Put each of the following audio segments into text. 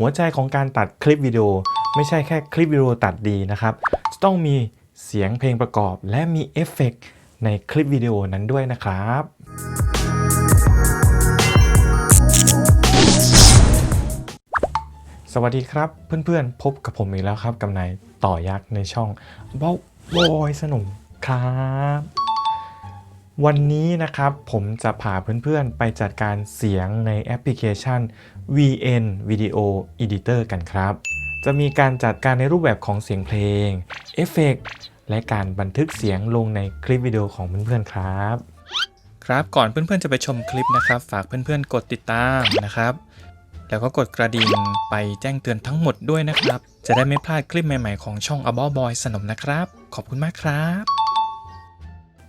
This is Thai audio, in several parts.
หัวใจของการตัดคลิปวิดีโอ ไม่ใช่แค่คลิปวิดีโอตัดดีนะครับจะต้องมีเสียงเพลงประกอบและมีเอฟเฟกต์ในคลิปวิดีโอนั้นด้วยนะครับ สวัสดีครับเพื่อนๆ พบกับผมอีกแล้วครับกับนายต่อยักษ์ในช่องบอวอยสนุกครับวันนี้นะครับผมจะพาเพื่อนๆ ไปจัดการเสียงในแอปพลิเคชัน VN Video Editor กันครับ จะมีการจัดการในรูปแบบของเสียงเพลง เอฟเฟกต์และการบันทึกเสียงลงในคลิปวิดีโอของเพื่อนๆครับ ครับก่อนเพื่อนๆจะไปชมคลิปนะครับ ฝากเพื่อนๆกดติดตามนะครับ แล้วก็กดกระดิ่งไปแจ้งเตือนทั้งหมดด้วยนะครับ จะได้ไม่พลาดคลิปใหม่ๆของช่อง About Boy สนมนะครับ ขอบคุณมากครับ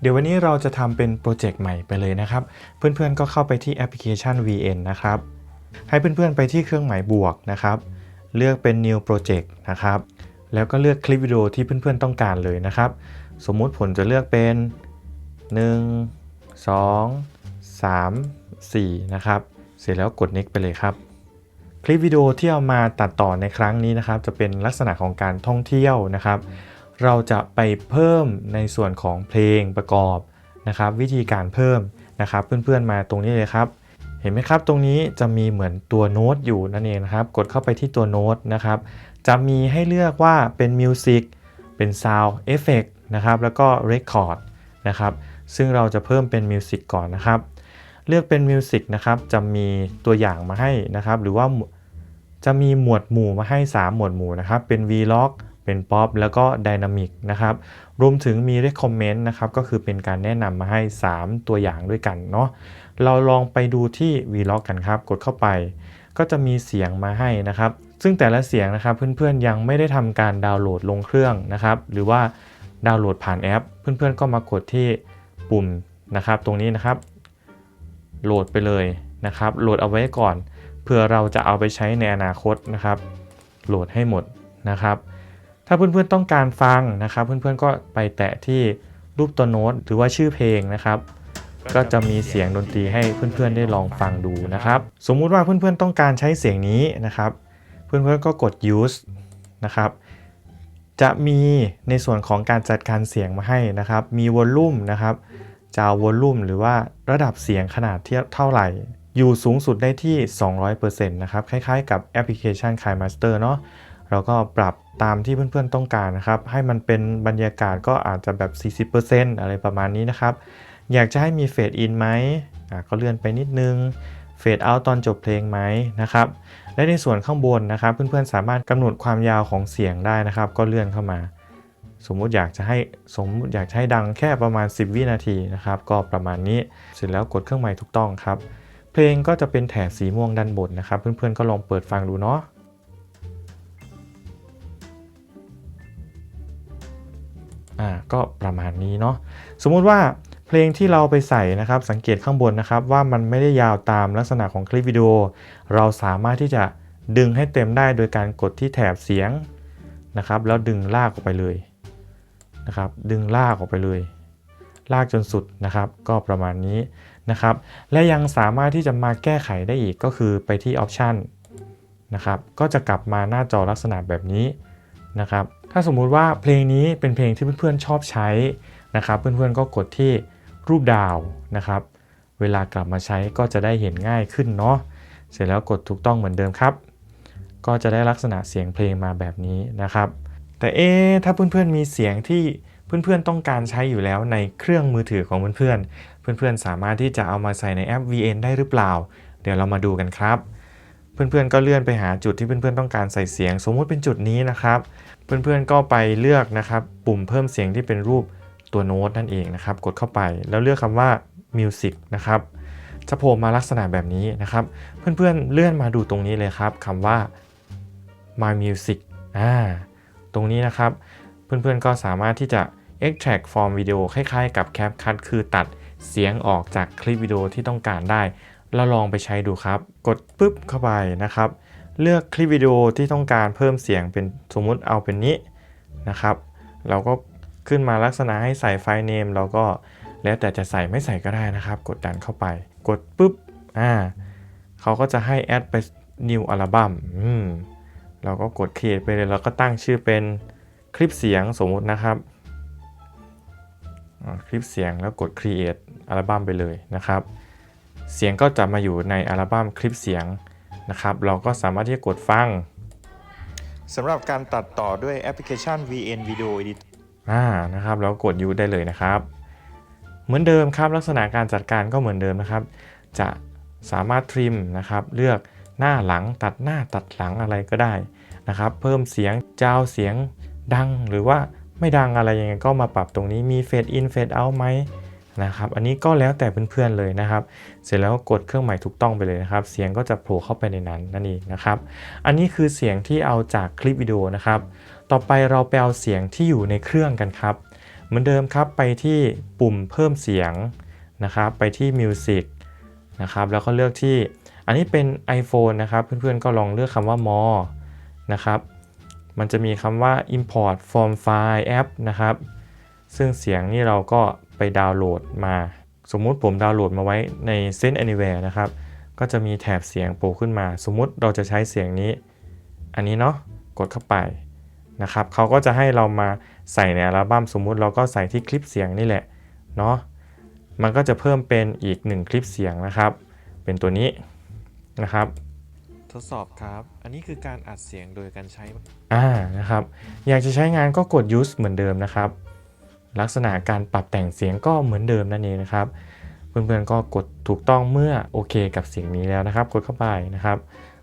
เดี๋ยววันนี้เราจะทำเป็นโปรเจกต์ใหม่ไปเลยนะครับ เพื่อนๆก็เข้าไปที่แอปพลิเคชัน VN นะครับ ให้เพื่อนๆไปที่เครื่องหมายบวกนะครับ เลือกเป็น New Project นะครับ แล้วก็เลือกคลิปวิดีโอที่เพื่อนๆต้องการเลยนะครับ สมมุติผลจะเลือกเป็น 1 2 3 4 นะครับ เสร็จแล้วกด next ไปเลยครับ คลิปวิดีโอที่เอามาตัดต่อในครั้งนี้นะครับ จะเป็นลักษณะของการท่องเที่ยวนะครับ เราจะไปเพิ่มในส่วนของเพลงประกอบนะครับ วิธีการเพิ่มนะครับ เพื่อนๆมาตรงนี้เลยครับ เห็นไหมครับ ตรงนี้จะมีเหมือนตัวโน้ตอยู่นั่นเองนะครับ กดเข้าไปที่ตัวโน้ตนะครับ จะมีให้เลือกว่าเป็นมิวสิกเป็น Sound Effect นะครับ แล้วก็ Record นะครับ ซึ่งเราจะเพิ่มเป็นมิวสิกก่อนนะครับ เลือกเป็นมิวสิกนะครับ จะมีตัวอย่างมาให้นะครับ หรือว่าจะมีหมวดหมู่มาให้ 3 หมวดหมู่นะครับ เป็น Vlog เป็น Pop แล้วก็ Dynamic นะครับ รวมถึงมี Recommend นะครับ ก็คือเป็นการแนะนำมาให้ 3 ตัวอย่างด้วยกันเนาะ เราลองไปดูที่ Vlog กันครับ กดเข้าไป ก็จะมีเสียงมาให้นะครับ ซึ่งแต่ละเสียงนะครับเพื่อนๆยังไม่ได้ทำการดาวน์โหลดลงเครื่องนะครับ หรือว่าดาวน์โหลดผ่านแอป เพื่อนๆก็มากดที่ปุ่มนะครับ ตรงนี้นะครับ โหลดไปเลยนะครับ โหลดเอาไว้ก่อน เพื่อเราจะเอาไปใช้ในอนาคตนะครับ โหลดให้หมดนะครับ ถ้าเพื่อนๆต้องการฟังนะครับ เพื่อนๆก็ไปแตะที่รูปตัวโน้ตหรือว่าชื่อเพลงนะครับ ก็จะมีเสียงดนตรีให้เพื่อนๆได้ลองฟังดูนะครับ สมมุติว่าเพื่อนๆต้องการใช้เสียงนี้นะครับ เพื่อนๆก็กด use นะครับจะมีในส่วนของการจัดการเสียงมาให้นะครับ มีวอลลุ่มนะครับจะเอาวอลลุ่มหรือว่าระดับเสียงขนาดเท่าไหร่ อยู่สูงสุดได้ที่ 200%นะครับ คล้ายๆกับแอปพลิเคชัน k าย Master เนาะเราก็ปรับตามที่เพื่อนๆต้องการนะครับ ให้มันเป็นบรรยากาศก็อาจจะแบบ 40%อะไรประมาณนี้นะครับ อยากจะให้มีเฟดอินไหมก็เลื่อนไปนิดนึงเฟดเอาตอนจบเพลงไหมนะครับและในส่วนข้างบนนะครับ เพื่อนๆสามารถกำหนดความยาวของเสียงได้นะครับ ก็เลื่อนเข้ามา สมมุติอยากจะให้สมมติอยากจะให้ดังแค่ประมาณ 10 วินาทีนะครับ ก็ประมาณนี้เสร็จแล้วกดเครื่องหมายถูกต้องครับ เพลงก็จะเป็นแถบสีม่วงด้านบนนะครับ เพื่อนๆก็ลองเปิดฟังดูเนาะอ่าก็ประมาณนี้เนาะสมมุติว่า เพลงที่เราไปใส่นะครับ สังเกตข้างบนนะครับ ว่ามันไม่ได้ยาวตามลักษณะของคลิปวิดีโอ เราสามารถที่จะดึงให้เต็มได้โดยการกดที่แถบเสียงนะครับ แล้วดึงลากออกไปเลยนะครับ ดึงลากออกไปเลย ลากจนสุดนะครับ ก็ประมาณนี้นะครับ และยังสามารถที่จะมาแก้ไขได้อีกก็คือไปที่ Option นะครับ ก็จะกลับมาหน้าจอลักษณะแบบนี้นะครับ ถ้าสมมุติว่าเพลงนี้เป็นเพลงที่เพื่อนๆชอบใช้นะครับ เพื่อนๆก็กดที่ รูปดาวนะครับ เวลากลับมาใช้ก็จะได้เห็นง่ายขึ้นเนาะ เสร็จแล้วกดถูกต้องเหมือนเดิมครับ ก็จะได้ลักษณะเสียงเพลงมาแบบนี้นะครับ แต่เอ๊ถ้าเพื่อนๆมีเสียงที่เพื่อนๆต้องการใช้อยู่แล้วในเครื่องมือถือของเพื่อนๆ เพื่อนๆสามารถที่จะเอามาใส่ในแอป VN ได้หรือเปล่า เดี๋ยวเรามาดูกันครับ เพื่อนๆก็เลื่อนไปหาจุดที่เพื่อนๆต้องการใส่เสียง สมมุติเป็นจุดนี้นะครับ เพื่อนๆก็ไปเลือกนะครับ ปุ่มเพิ่มเสียงที่เป็นรูป ตัวโน้ตนั่นเองนะครับ กดเข้าไปแล้วเลือกคำว่า Music นะครับจะโผล่มาลักษณะแบบนี้นะครับ เพื่อนๆเลื่อนมาดูตรงนี้เลยครับคำว่า My Music อ่าตรงนี้นะครับ เพื่อนๆก็สามารถที่จะ extract from วิดีโอคล้ายๆกับ CapCut คือตัดเสียงออกจากคลิปวิดีโอที่ต้องการได้เราลองไปใช้ดูครับ กดปุ๊บเข้าไปนะครับ เลือกคลิปวิดีโอที่ต้องการเพิ่มเสียงเป็นสมมุติเอาเป็นนี้นะครับ เราก็ ขึ้นมาลักษณะให้ใส่ไฟล์เนมเราก็แล้วแต่จะใส่ไม่ใส่ก็ได้นะครับ กดดันเข้าไป กดปุ๊บอ่าเขาก็จะให้แอดไป new album อืมเราก็กด create ไปเลยแล้วก็ตั้งชื่อเป็นคลิปเสียงสมมุตินะครับอ่าคลิปเสียงแล้วกด create อัลบั้มไปเลยนะครับ เสียงก็จะมาอยู่ในอัลบั้มคลิปเสียงนะครับ เราก็สามารถที่จะกดฟังสำหรับการตัดต่อด้วยแอปพลิเคชัน VN Video Editor อ่านะครับ แล้วกด use ได้เลยนะครับ เหมือนเดิมครับลักษณะการจัดการก็เหมือนเดิมนะครับ จะสามารถทริมนะครับ เลือกหน้าหลังตัดหน้าตัดหลังอะไรก็ได้นะครับ เพิ่มเสียงจาวเสียงดังหรือว่าไม่ดังอะไรยังไงก็มาปรับตรงนี้มีเฟดอินเฟดเอาไหมนะครับ อันนี้ก็แล้วแต่เพื่อนๆเลยนะครับ เสร็จแล้วกดเครื่องหมายถูกต้องไปเลยนะครับ เสียงก็จะโผล่เข้าไปในนั้นนั่นเองนะครับ อันนี้คือเสียงที่เอาจากคลิปวิดีโอนะครับ ต่อไปเราไปเอาเสียงที่อยู่ในเครื่องกันครับ เหมือนเดิมครับไปที่ปุ่มเพิ่มเสียงนะครับไปที่ Music นะครับแล้วก็เลือกที่อันนี้เป็น iPhone นะครับ เพื่อนๆก็ลองเลือกคำว่า more นะครับมันจะมีคำว่า import from file app นะครับ ซึ่งเสียงนี่เราก็ไปดาวน์โหลดมา สมมุติผมดาวน์โหลดมาไว้ใน Send Anywhere นะครับ ก็จะมีแถบเสียงโผล่ขึ้นมา สมมุติเราจะใช้เสียงนี้ อันนี้เนาะ กดเข้าไป นะครับเขาก็จะให้เรามาใส่ในอัลบั้มสมมุติเราก็ใส่ที่คลิปเสียงนี่แหละเนาะมันก็จะเพิ่มเป็นอีก 1 คลิปเสียงนะครับ เป็นตัวนี้นะครับ ทดสอบครับ อันนี้คือการอัดเสียงโดยการใช้อ่านะครับ อยากจะใช้งานก็กด use เหมือนเดิมนะครับ ลักษณะการปรับแต่งเสียงก็เหมือนเดิมนั่นเองนะครับ เพื่อนๆก็กดถูกต้องเมื่อโอเคกับเสียงนี้แล้วนะครับ กดเข้าไปนะครับ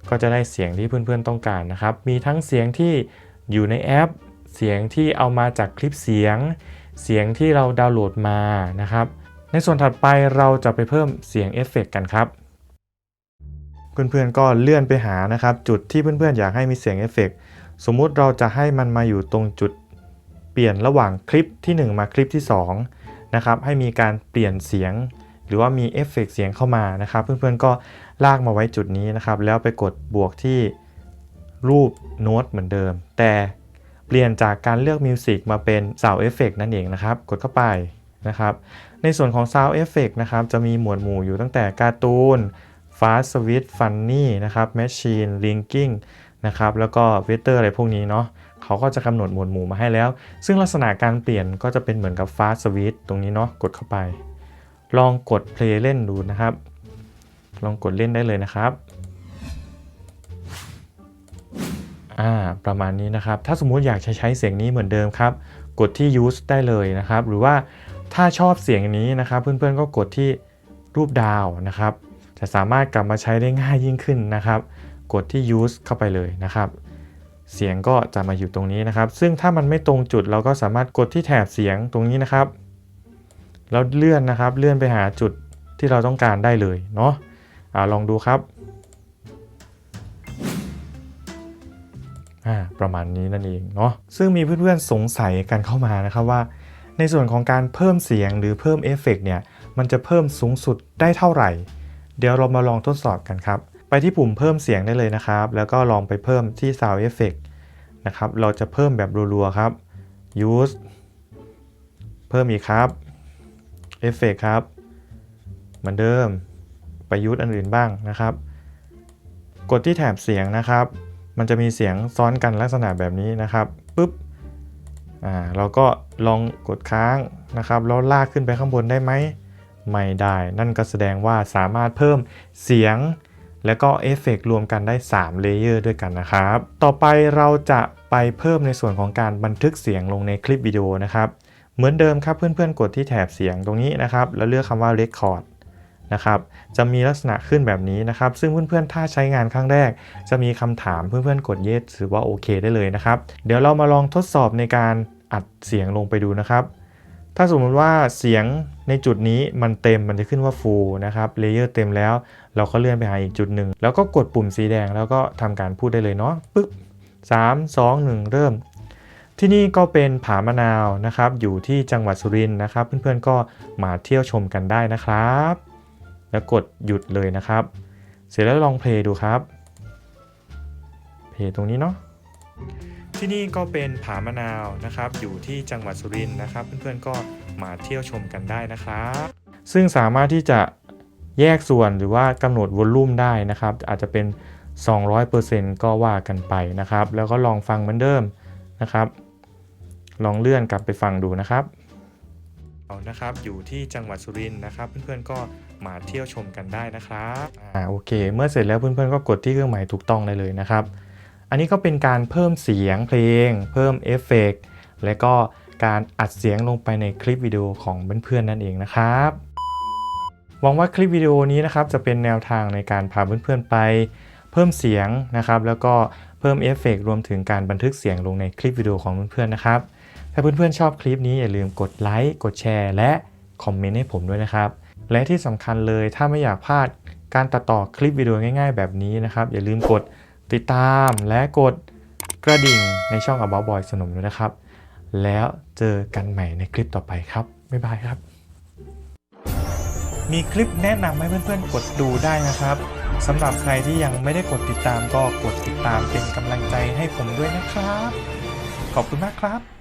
ก็จะได้เสียงที่เพื่อนๆต้องการนะครับ มีทั้งเสียงที่ อยู่ในแอป เสียงที่เอามาจากคลิปเสียง เสียงที่เราดาวน์โหลดมานะครับ ในส่วนถัดไปเราจะไปเพิ่มเสียงเอฟเฟกต์กันครับ เพื่อนๆก็เลื่อนไปหานะครับ จุดที่เพื่อนๆอยากให้มีเสียงเอฟเฟกต์สมมุติเราจะให้มันมาอยู่ตรงจุด เปลี่ยนระหว่างคลิปที่ 1 มาคลิปที่ 2 นะครับ ให้มีการเปลี่ยนเสียง หรือว่ามีเอฟเฟกต์เสียงเข้ามานะครับ เพื่อนๆก็ลากมาไว้จุดนี้นะครับ แล้วไปกดบวกที่ รูปโน้ตเหมือนเดิม แต่เปลี่ยนจากการเลือกมิวสิกมาเป็น Sound Effect นั่นเองนะครับ กดเข้าไปนะครับ ในส่วนของ Sound Effect นะครับ จะมีหมวดหมู่อยู่ตั้งแต่การ์ตูน Fast Switch Funny นะครับ Machine Linking นะครับ แล้วก็ Vector อะไรพวกนี้เนาะเขาก็จะกำหนดหมวดหมู่มาให้แล้ว ซึ่งลักษณะการเปลี่ยนก็จะเป็นเหมือนกับ Fast Switch ตรงนี้เนาะ กดเข้าไป ลองกด play เล่นดูนะครับ ลองกดเล่นได้เลยนะครับ อ่าประมาณนี้นะครับ ถ้าสมมุติอยากใช้ใช้เสียงนี้เหมือนเดิมครับ กดที่ use ได้เลยนะครับ หรือว่าถ้าชอบเสียงนี้นะครับ เพื่อนๆก็กดที่รูปดาวนะครับ จะสามารถกลับมาใช้ได้ง่ายยิ่งขึ้นนะครับ กดที่ use เข้าไปเลยนะครับ เสียงก็จะมาอยู่ตรงนี้นะครับ ซึ่งถ้ามันไม่ตรงจุดเราก็สามารถกดที่แถบเสียงตรงนี้นะครับ แล้วเลื่อนนะครับ เลื่อนไปหาจุดที่เราต้องการได้เลยเนาะอ่าลองดูครับ ประมาณนี้นั่นเองเนาะซึ่งมีเพื่อนๆสงสัยกันเข้ามานะครับว่า ในส่วนของการเพิ่มเสียงหรือเพิ่มเอฟเฟกต์เนี่ยมันจะเพิ่มสูงสุดได้เท่าไหร่ เดี๋ยวเรามาลองทดสอบกันครับ ไปที่ปุ่มเพิ่มเสียงได้เลยนะครับ แล้วก็ลองไปเพิ่มที่ Sound Effect นะครับเราจะเพิ่มแบบรัวๆครับ Use เพิ่มอีกครับ Effect ครับเหมือนเดิมไปยูสอันอื่นบ้างนะครับ กดที่แถบเสียงนะครับ มันจะมีเสียงซ้อนกันลักษณะแบบนี้นะครับปุ๊บอ่าเราก็ลองกดค้างนะครับแล้วลากขึ้นไปข้างบนได้ไหมไม่ได้ นั่นก็แสดงว่าสามารถเพิ่มเสียง แล้วก็เอฟเฟกต์รวมกันได้3เลเยอร์ด้วยกันนะครับ ต่อไปเราจะไปเพิ่มในส่วนของการบันทึกเสียงลงในคลิปวิดีโอนะครับ เหมือนเดิมครับเพื่อนๆกดที่แถบเสียงตรงนี้นะครับ แล้วเลือกคำว่า Record นะครับจะมีลักษณะขึ้นแบบนี้นะครับ ซึ่งเพื่อนๆถ้าใช้งานครั้งแรก จะมีคำถามเพื่อนๆกด yes ถือว่าโอเคได้เลยนะครับ เดี๋ยวเรามาลองทดสอบในการอัดเสียงลงไปดูนะครับ ถ้าสมมติว่าเสียงในจุดนี้มันเต็มมันจะขึ้นว่า full นะครับเลเยอร์เต็มแล้ว เราก็เลื่อนไปหาอีกจุดหนึ่งแล้วก็กดปุ่มสีแดงแล้วก็ทำการพูดได้เลยเนาะปึ๊บ3 2 1 เริ่ม ที่นี่ก็เป็นผามะนาวนะครับ อยู่ที่จังหวัดสุรินทร์นะครับ เพื่อนๆก็มาเที่ยวชมกันได้นะครับ แล้วกดหยุดเลยนะครับ เสร็จแล้วลองเพลย์ดูครับ เพลย์ตรงนี้เนาะที่นี่ก็เป็นผามะนาวนะครับ อยู่ที่จังหวัดสุรินทร์นะครับ เพื่อนๆก็มาเที่ยวชมกันได้นะครับ ซึ่งสามารถที่จะแยกส่วนหรือว่ากำหนดวอลลุ่มได้นะครับ อาจจะเป็น 200%ก็ว่ากันไปนะครับ แล้วก็ลองฟังเหมือนเดิมนะครับ ลองเลื่อนกลับไปฟังดูนะครับเอานะครับอยู่ที่จังหวัดสุรินทร์นะครับ เพื่อนๆก็ มาเที่ยวชมกันได้นะครับอ่าโอเค เมื่อเสร็จแล้วเพื่อนๆก็กดที่เครื่องหมายถูกต้องได้เลยนะครับ อันนี้ก็เป็นการเพิ่มเสียงเพลง เพิ่มเอฟเฟกต์และก็การอัดเสียงลงไปในคลิปวิดีโอของเพื่อนๆนั่นเองนะครับหวังว่าคลิปวิดีโอนี้นะครับจะเป็นแนวทางในการพาเพื่อนๆไป เพิ่มเสียงนะครับ แล้วก็เพิ่มเอฟเฟกต์รวมถึงการบันทึกเสียงลงในคลิปวิดีโอของเพื่อนๆนะครับ ถ้าเพื่อนๆชอบคลิปนี้อย่าลืมกดไลค์กดแชร์ และคอมเมนต์ให้ผมด้วยนะครับ และที่สำคัญเลยถ้าไม่อยากพลาดการตัดต่อคลิปวิดีโอง่ายๆ แบบนี้นะครับ อย่าลืมกดติดตามและกดกระดิ่งในช่อง About Boy สนมด้วยนะครับ แล้วเจอกันใหม่ในคลิปต่อไปครับ บ๊ายบายครับ มีคลิปแนะนำให้เพื่อนๆ กดดูได้นะครับสำหรับใครที่ยังไม่ได้กดติดตามก็กดติดตามเป็นกำลังใจให้ผมด้วยนะครับ ขอบคุณมากครับ